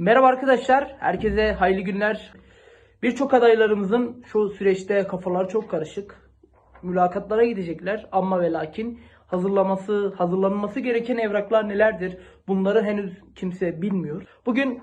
Merhaba arkadaşlar, herkese hayırlı günler. Birçok adaylarımızın şu süreçte kafalar çok karışık. Mülakatlara gidecekler ama ve lakin hazırlaması, hazırlanması gereken evraklar nelerdir? Bunları henüz kimse bilmiyor. Bugün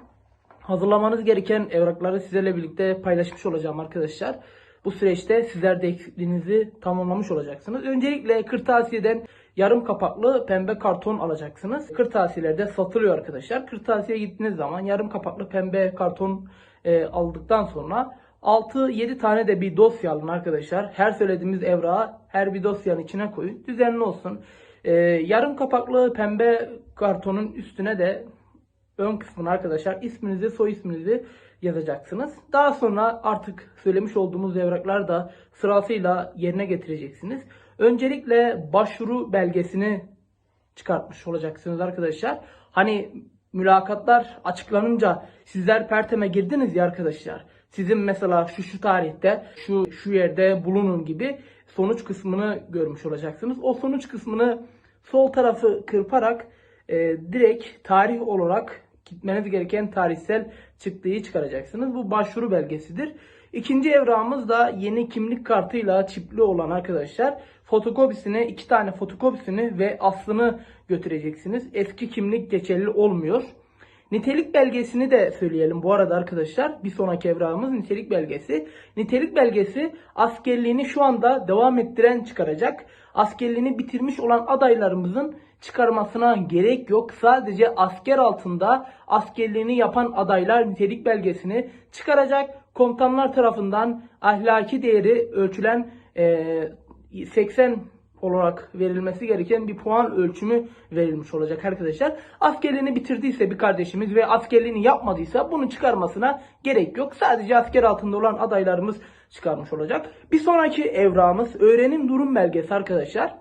hazırlamanız gereken evrakları sizlerle birlikte paylaşmış olacağım arkadaşlar. Bu süreçte sizler de eksikliğinizi tamamlamış olacaksınız. Öncelikle kırtasiyeden yarım kapaklı pembe karton alacaksınız. Kırtasiyelerde satılıyor arkadaşlar. Kırtasiyeye gittiğiniz zaman yarım kapaklı pembe karton e, aldıktan sonra 6-7 tane de bir dosya alın arkadaşlar. Her söylediğimiz evrağı her bir dosyanın içine koyun. Düzenli olsun. E, yarım kapaklı pembe kartonun üstüne de ön kısmına arkadaşlar isminizi, soy isminizi yazacaksınız. Daha sonra artık söylemiş olduğumuz evraklar da sırasıyla yerine getireceksiniz. Öncelikle başvuru belgesini çıkartmış olacaksınız arkadaşlar. Hani mülakatlar açıklanınca sizler Pertem'e girdiniz ya arkadaşlar. Sizin mesela şu şu tarihte şu şu yerde bulunun gibi sonuç kısmını görmüş olacaksınız. O sonuç kısmını sol tarafı kırparak e, direkt tarih olarak gitmeniz gereken tarihsel çıktığı çıkaracaksınız. Bu başvuru belgesidir. İkinci evrağımız da yeni kimlik kartıyla çipli olan arkadaşlar. Fotokopisini, iki tane fotokopisini ve aslını götüreceksiniz. Eski kimlik geçerli olmuyor. Nitelik belgesini de söyleyelim bu arada arkadaşlar. Bir sonraki evrağımız nitelik belgesi. Nitelik belgesi askerliğini şu anda devam ettiren çıkaracak. Askerliğini bitirmiş olan adaylarımızın çıkarmasına gerek yok. Sadece asker altında askerliğini yapan adaylar nitelik belgesini çıkaracak. Komutanlar tarafından ahlaki değeri ölçülen eee 80 olarak verilmesi gereken bir puan ölçümü verilmiş olacak arkadaşlar. Askerliğini bitirdiyse bir kardeşimiz ve askerliğini yapmadıysa bunu çıkarmasına gerek yok. Sadece asker altında olan adaylarımız çıkarmış olacak. Bir sonraki evrağımız öğrenim durum belgesi arkadaşlar.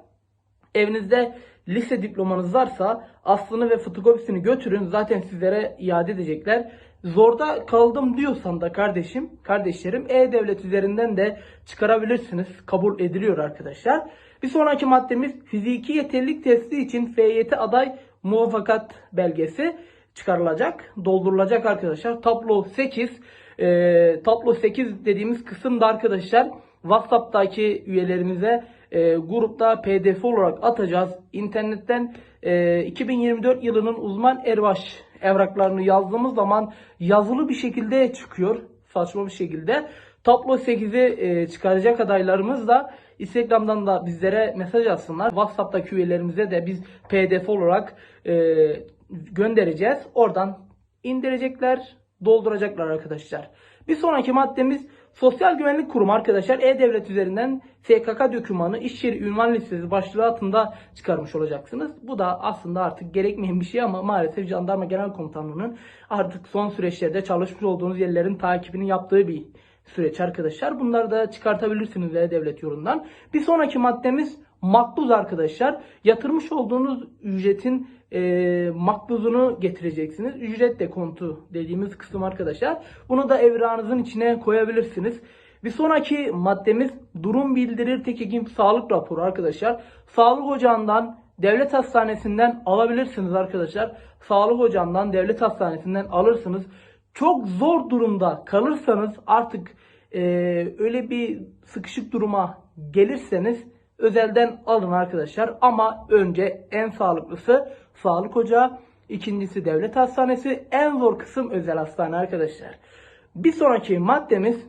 Evinizde lise diplomanız varsa aslını ve fotokopisini götürün. Zaten sizlere iade edecekler. Zorda kaldım diyorsan da kardeşim, kardeşlerim E-Devlet üzerinden de çıkarabilirsiniz. Kabul ediliyor arkadaşlar. Bir sonraki maddemiz fiziki yeterlilik testi için FYT aday muvaffakat belgesi çıkarılacak, doldurulacak arkadaşlar. Tablo 8, e, tablo 8 dediğimiz kısımda arkadaşlar WhatsApp'taki üyelerimize e, grupta pdf olarak atacağız. İnternetten e, 2024 yılının uzman erbaş evraklarını yazdığımız zaman yazılı bir şekilde çıkıyor. Saçma bir şekilde. Tablo 8'i e, çıkaracak adaylarımız da Instagram'dan da bizlere mesaj atsınlar. WhatsApp'taki üyelerimize de biz pdf olarak e, göndereceğiz. Oradan indirecekler, dolduracaklar arkadaşlar. Bir sonraki maddemiz Sosyal Güvenlik Kurumu arkadaşlar E-Devlet üzerinden SKK dokümanı iş yeri ünvan listesi başlığı altında çıkarmış olacaksınız. Bu da aslında artık gerekmeyen bir şey ama maalesef Jandarma Genel Komutanlığı'nın artık son süreçlerde çalışmış olduğunuz yerlerin takibini yaptığı bir süreç arkadaşlar. Bunları da çıkartabilirsiniz E-Devlet yolundan. Bir sonraki maddemiz makbuz arkadaşlar. Yatırmış olduğunuz ücretin e, makbuzunu getireceksiniz. Ücret dekontu dediğimiz kısım arkadaşlar. Bunu da evrağınızın içine koyabilirsiniz. Bir sonraki maddemiz durum bildirir tek hekim sağlık raporu arkadaşlar. Sağlık ocağından devlet hastanesinden alabilirsiniz arkadaşlar. Sağlık ocağından devlet hastanesinden alırsınız. Çok zor durumda kalırsanız artık e, öyle bir sıkışık duruma gelirseniz özelden alın arkadaşlar. Ama önce en sağlıklısı sağlık ocağı. ikincisi devlet hastanesi. En zor kısım özel hastane arkadaşlar. Bir sonraki maddemiz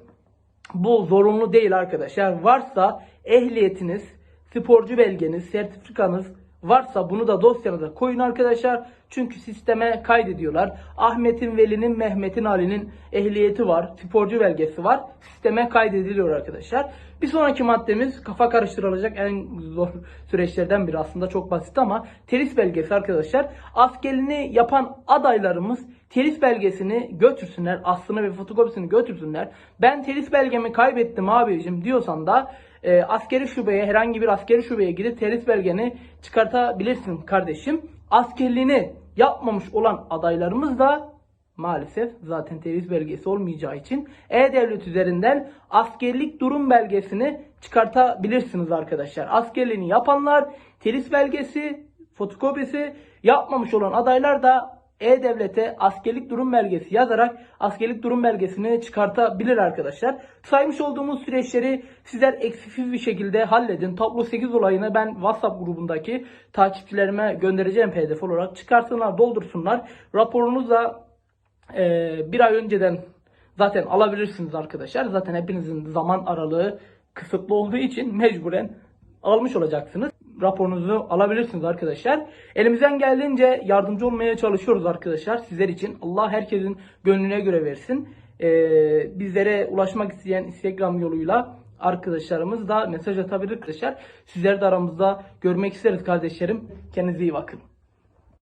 bu zorunlu değil arkadaşlar. Varsa ehliyetiniz, sporcu belgeniz, sertifikanız varsa bunu da dosyanıza koyun arkadaşlar. Çünkü sisteme kaydediyorlar. Ahmet'in, Veli'nin, Mehmet'in, Ali'nin ehliyeti var. Sporcu belgesi var. Sisteme kaydediliyor arkadaşlar. Bir sonraki maddemiz kafa karıştırılacak en zor süreçlerden biri aslında çok basit ama telis belgesi arkadaşlar. Askerliğini yapan adaylarımız telis belgesini götürsünler. Aslını ve fotokopisini götürsünler. Ben telis belgemi kaybettim abicim diyorsan da e, askeri şubeye herhangi bir askeri şubeye gidip telis belgeni çıkartabilirsin kardeşim. Askerliğini yapmamış olan adaylarımız da maalesef zaten terhis belgesi olmayacağı için E-Devlet üzerinden askerlik durum belgesini çıkartabilirsiniz arkadaşlar. Askerliğini yapanlar terhis belgesi, fotokopisi yapmamış olan adaylar da E-Devlet'e askerlik durum belgesi yazarak askerlik durum belgesini çıkartabilir arkadaşlar. Saymış olduğumuz süreçleri sizler eksiksiz bir şekilde halledin. Tablo 8 olayını ben WhatsApp grubundaki takipçilerime göndereceğim pdf olarak. Çıkarsınlar, doldursunlar. Raporunuzu da e, bir ay önceden zaten alabilirsiniz arkadaşlar. Zaten hepinizin zaman aralığı kısıtlı olduğu için mecburen almış olacaksınız. Raporunuzu alabilirsiniz arkadaşlar. Elimizden geldiğince yardımcı olmaya çalışıyoruz arkadaşlar sizler için. Allah herkesin gönlüne göre versin. Ee, bizlere ulaşmak isteyen Instagram yoluyla arkadaşlarımız da mesaj atabilir arkadaşlar. Sizleri de aramızda görmek isteriz kardeşlerim. Kendinize iyi bakın.